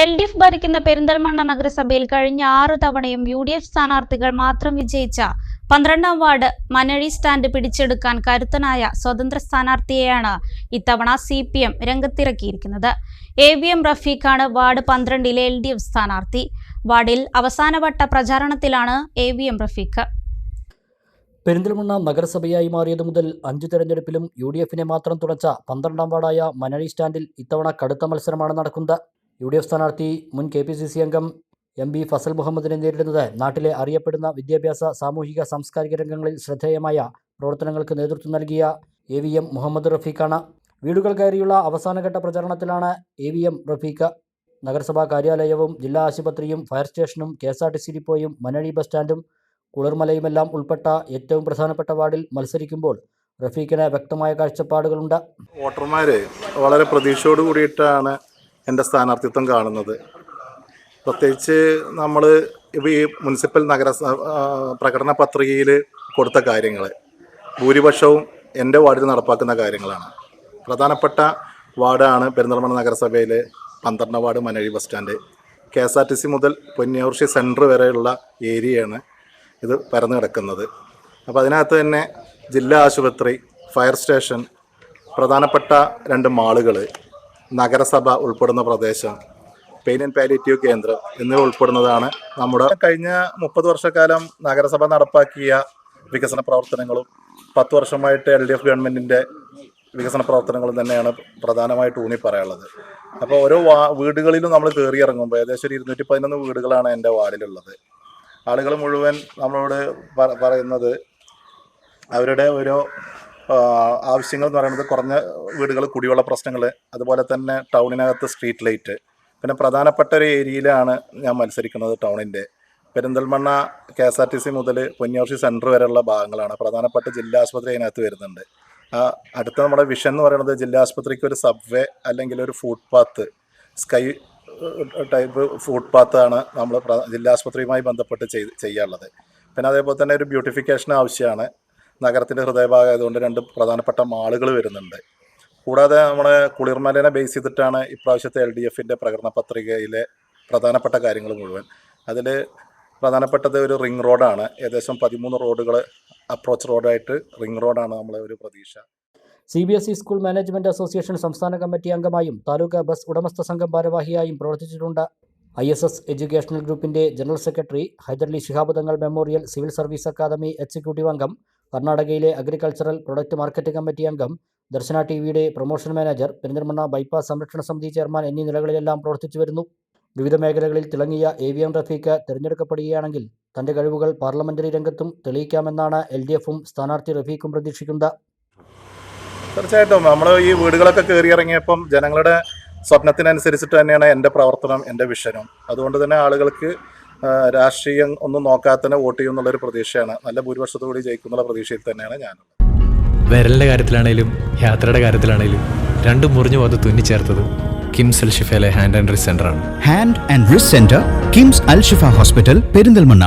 L D F ഭരിക്കുന്ന പെരിന്തൽമണ്ണ നഗരസഭയിൽ കഴിഞ്ഞ ആറു തവണയും യു ഡി എഫ് സ്ഥാനാർത്ഥികൾ മാത്രം വിജയിച്ച പന്ത്രണ്ടാം വാർഡ് മനഴി സ്റ്റാൻഡ് പിടിച്ചെടുക്കാൻ കരുത്തനായ സ്വതന്ത്ര സ്ഥാനാർത്ഥിയെയാണ് ഇത്തവണ സി പി എം രംഗത്തിറക്കിയിരിക്കുന്നത്. എ വി എം റഫീഖാണ് വാർഡ് പന്ത്രണ്ടിലെ എൽ ഡി എഫ് സ്ഥാനാർത്ഥി. വാർഡിൽ അവസാനവട്ട പ്രചാരണത്തിലാണ് A V M Rafeeq. Perinthalmanna നഗരസഭയായി മാറിയതു മുതൽ അഞ്ചു തെരഞ്ഞെടുപ്പിലും യു ഡി എഫിനെ മാത്രം തുടച്ച പന്ത്രണ്ടാം വാർഡായ മനഴി സ്റ്റാൻഡിൽ ഇത്തവണ കടുത്ത മത്സരമാണ് നടക്കുന്നത്. യു ഡി എഫ് സ്ഥാനാർത്ഥി മുൻ കെ പി സി സി അംഗം എം ബി ഫസൽ മുഹമ്മദിനെ നേരിടുന്നത് നാട്ടിലെ അറിയപ്പെടുന്ന വിദ്യാഭ്യാസ സാമൂഹിക സാംസ്കാരിക രംഗങ്ങളിൽ ശ്രദ്ധേയമായ പ്രവർത്തനങ്ങൾക്ക് നേതൃത്വം നൽകിയ എ വി എം മുഹമ്മദ് റഫീഖാണ്. വീടുകൾ കയറിയുള്ള അവസാനഘട്ട പ്രചാരണത്തിലാണ് എ വി എം റഫീഖ്. നഗരസഭാ കാര്യാലയവും ജില്ലാ ആശുപത്രിയും ഫയർ സ്റ്റേഷനും K S R T C ഡിപ്പോയും Manazhi bus സ്റ്റാൻഡും കുളിർമലയുമെല്ലാം ഉൾപ്പെട്ട ഏറ്റവും പ്രധാനപ്പെട്ട വാർഡിൽ മത്സരിക്കുമ്പോൾ റഫീഖിന് വ്യക്തമായ കാഴ്ചപ്പാടുകളുണ്ട്. വോട്ടർമാർ വളരെ പ്രതീക്ഷയോട് കൂടിയിട്ടാണ് എന്റെ സ്ഥാനാർത്ഥിത്വം കാണുന്നത്. പ്രത്യേകിച്ച് നമ്മൾ ഈ മുനിസിപ്പൽ നഗര പ്രകടന പത്രികയിൽ കൊടുത്ത കാര്യങ്ങൾ ഭൂരിപക്ഷവും എന്റെ വാർഡിൽ നടപ്പാക്കുന്ന കാര്യങ്ങളാണ്. പ്രധാനപ്പെട്ട വാർഡാണ് പെരിന്തൽമണ്ണ നഗരസഭയിലെ പന്ത്രണ്ടാം ward Manazhi bus stand. K S R T C മുതൽ പൊന്നിയൂർഷി സെന്റർ വരെയുള്ള ഏരിയയാണ് ഇത് പരന്നു കിടക്കുന്നത്. അപ്പോൾ അതിനകത്ത് തന്നെ ജില്ലാ ആശുപത്രി ഫയർ സ്റ്റേഷൻ പ്രധാനപ്പെട്ട രണ്ട് മാളുകൾ നഗരസഭ ഉൾപ്പെടുന്ന പ്രദേശം പെയിൻ ആൻഡ് പാലിറ്റീവ് കേന്ദ്രം എന്നിവ ഉൾപ്പെടുന്നതാണ് നമ്മുടെ കഴിഞ്ഞ മുപ്പത് വർഷക്കാലം നഗരസഭ നടപ്പാക്കിയ വികസന പ്രവർത്തനങ്ങളും പത്ത് വർഷമായിട്ട് എൽ ഡി എഫ് ഗവൺമെന്റിന്റെ വികസന പ്രവർത്തനങ്ങളും തന്നെയാണ് പ്രധാനമായിട്ട് ഊന്നി പറയാനുള്ളത്. അപ്പോൾ ഓരോ വാ വീടുകളിലും നമ്മൾ കയറി ഇറങ്ങുമ്പോൾ ഏകദേശം ഒരു ഇരുന്നൂറ്റി പതിനൊന്ന് വീടുകളാണ് എന്റെ വാർഡിലുള്ളത്. ആളുകൾ മുഴുവൻ നമ്മളോട് പറയുന്നത് അവരുടെ ഓരോ ആവശ്യങ്ങൾ എന്ന് പറയുന്നത് കുറഞ്ഞ വീടുകൾ കുടിവെള്ള പ്രശ്നങ്ങൾ അതുപോലെ തന്നെ ടൗണിനകത്ത് സ്ട്രീറ്റ് ലൈറ്റ്. പിന്നെ പ്രധാനപ്പെട്ട ഒരു ഏരിയയിലാണ് ഞാൻ മത്സരിക്കുന്നത് ടൗണിന്റെ. Perinthalmanna K S R T C മുതൽ പൊന്നിയോർശി സെന്റർ വരെയുള്ള ഭാഗങ്ങളാണ് പ്രധാനപ്പെട്ട ജില്ലാ ആശുപത്രി അതിനകത്ത് വരുന്നുണ്ട്. ആ, അടുത്ത നമ്മുടെ വിഷൻ എന്ന് പറയുന്നത് ജില്ലാ ആശുപത്രിക്ക് ഒരു സബ്വേ അല്ലെങ്കിൽ ഒരു food path sky type foot ഫുട്പാത്താണ് നമ്മൾ ജില്ലാ ആശുപത്രിയുമായി ബന്ധപ്പെട്ട് ചെയ്യാനുള്ളത് പിന്നെ അതേപോലെ തന്നെ ഒരു ബ്യൂട്ടിഫിക്കേഷൻ ആവശ്യമാണ്. നഗരത്തിന്റെ ഹൃദയഭാഗം ആയതുകൊണ്ട് രണ്ട് പ്രധാനപ്പെട്ട മാളുകൾ വരുന്നുണ്ട്. കൂടാതെ നമ്മുടെ കുളിർമലേനെ ബേസ് ചെയ്തിട്ടാണ് ഇപ്രാവശ്യത്തെ എൽ ഡി എഫിന്റെ പ്രകടന പത്രികയിലെ പ്രധാനപ്പെട്ട കാര്യങ്ങൾ മുഴുവൻ. അതിൽ പ്രധാനപ്പെട്ടത് ഒരു റിംഗ് റോഡാണ് ഏകദേശം പതിമൂന്ന് റോഡുകൾ അപ്രോച്ച് റോഡായിട്ട് റിംഗ് റോഡാണ് നമ്മളെ ഒരു പ്രതീക്ഷ. C B S E school management association സംസ്ഥാന കമ്മിറ്റി അംഗമായും താലൂക്ക് ബസ് ഉടമസ്ഥ സംഘം ഭാരവാഹിയായും പ്രവർത്തിച്ചിട്ടുണ്ട്. ഐ എസ് എസ് എഡ്യൂക്കേഷണൽ ഗ്രൂപ്പിന്റെ general secretary Hyderali Shihab Thangal memorial civil service academy executive അംഗം കർണാടകയിലെ അഗ്രികൾച്ചറൽ പ്രൊഡക്റ്റ് മാർക്കറ്റ് കമ്മിറ്റി അംഗം ദർശന ടി വിയുടെ പ്രൊമോഷൻ മാനേജർ പെരിന്തൽമണ്ണ ബൈപ്പാസ് സംരക്ഷണ സമിതി ചെയർമാൻ എന്നീ നിലകളിലെല്ലാം പ്രവർത്തിച്ചു വരുന്നു. വിവിധ മേഖലകളിൽ തിളങ്ങിയ എ വി എം റഫീഖ് തിരഞ്ഞെടുക്കപ്പെടുകയാണെങ്കിൽ തന്റെ കഴിവുകൾ പാർലമെന്ററി രംഗത്തും തെളിയിക്കാമെന്നാണ് എൽ ഡി എഫും സ്ഥാനാർത്ഥി റഫീഖും പ്രതീക്ഷിക്കുന്നത്. തീർച്ചയായിട്ടും. നമ്മൾ ഈ വീടുകളൊക്കെ കയറി ഇറങ്ങിയപ്പം ജനങ്ങളുടെ സ്വപ്നത്തിനനുസരിച്ചിട്ട് തന്നെയാണ് എന്റെ പ്രവർത്തനം എന്റെ വിഷനും. അതുകൊണ്ട് തന്നെ ആളുകൾക്ക് രാഷ്ട്രീയം ഒന്നും നോക്കാതെ തന്നെ വോട്ട് ചെയ്യും എന്നുള്ളൊരു പ്രതീക്ഷയാണ്. നല്ല ഭൂരിപക്ഷത്തോടുകൂടി ജയിക്കുന്നുള്ള പ്രതീക്ഷയിൽ തന്നെയാണ് ഞാനുള്ളത്. വിരലിന്റെ കാര്യത്തിലാണേലും യാത്രയുടെ കാര്യത്തിലാണേലും രണ്ടും മുറിഞ്ഞു പോകാതെ തുന്നിച്ചേർത്തത് കിംസ് അൽ ഷിഫയിലെ hand and wrist സെന്ററാണ് hand and wrist centre KIMS Alshifa hospital Perinthalmanna.